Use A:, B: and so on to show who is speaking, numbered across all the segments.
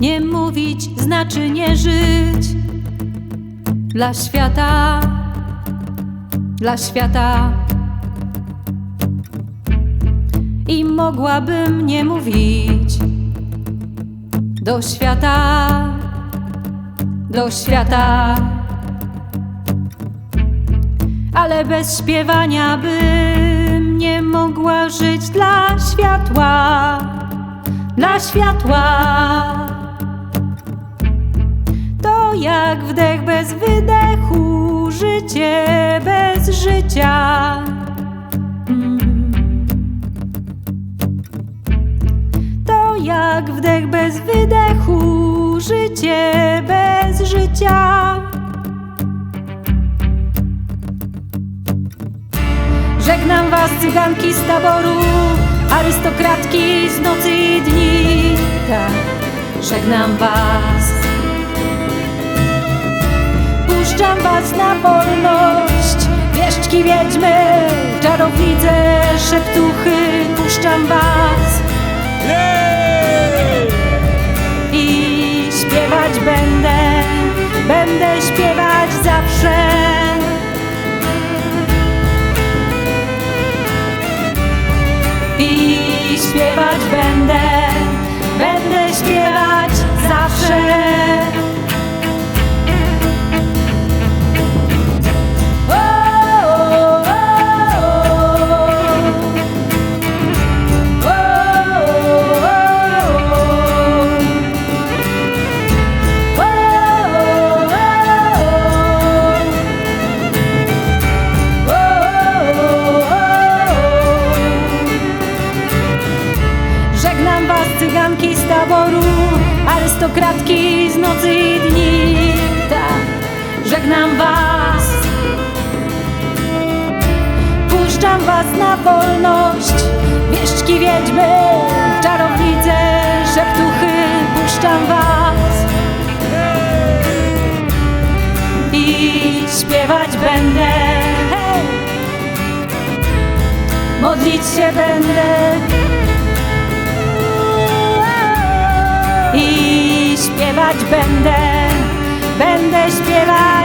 A: Nie mówić znaczy nie żyć dla świata, dla świata. I mogłabym nie mówić do świata, do świata. Ale bez śpiewania bym nie mogła żyć dla światła, dla światła. Jak wdech bez wydechu, życie bez życia. Mm. To jak wdech bez wydechu, życie bez życia. Żegnam was cyganki z taboru, arystokratki z nocy i dni. Tak, żegnam was. Puszczam was na wolność, wieszczki wiedźmy, czarownice, szeptuchy. Puszczam was i śpiewać będę, będę śpiewać zawsze. I śpiewać będę arystokratki z nocy i dni. Tak, żegnam was. Puszczam was na wolność, wieszczki wiedźmy, czarownice, szeptuchy. Puszczam was i śpiewać będę. Modlić się będę. i śpiewać będę, będę śpiewać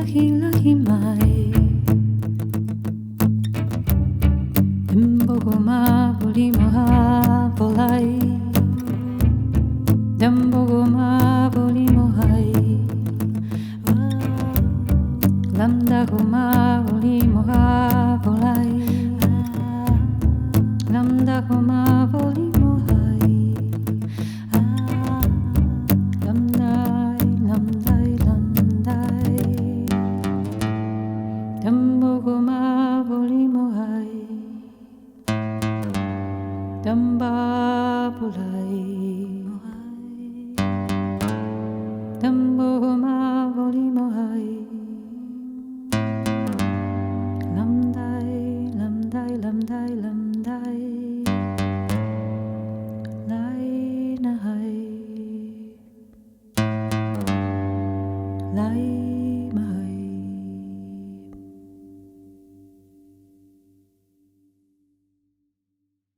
A: lucky, lucky my tambapulai tambo ma voli mohai lam dai lam dai lam dai lam dai lai na hai lai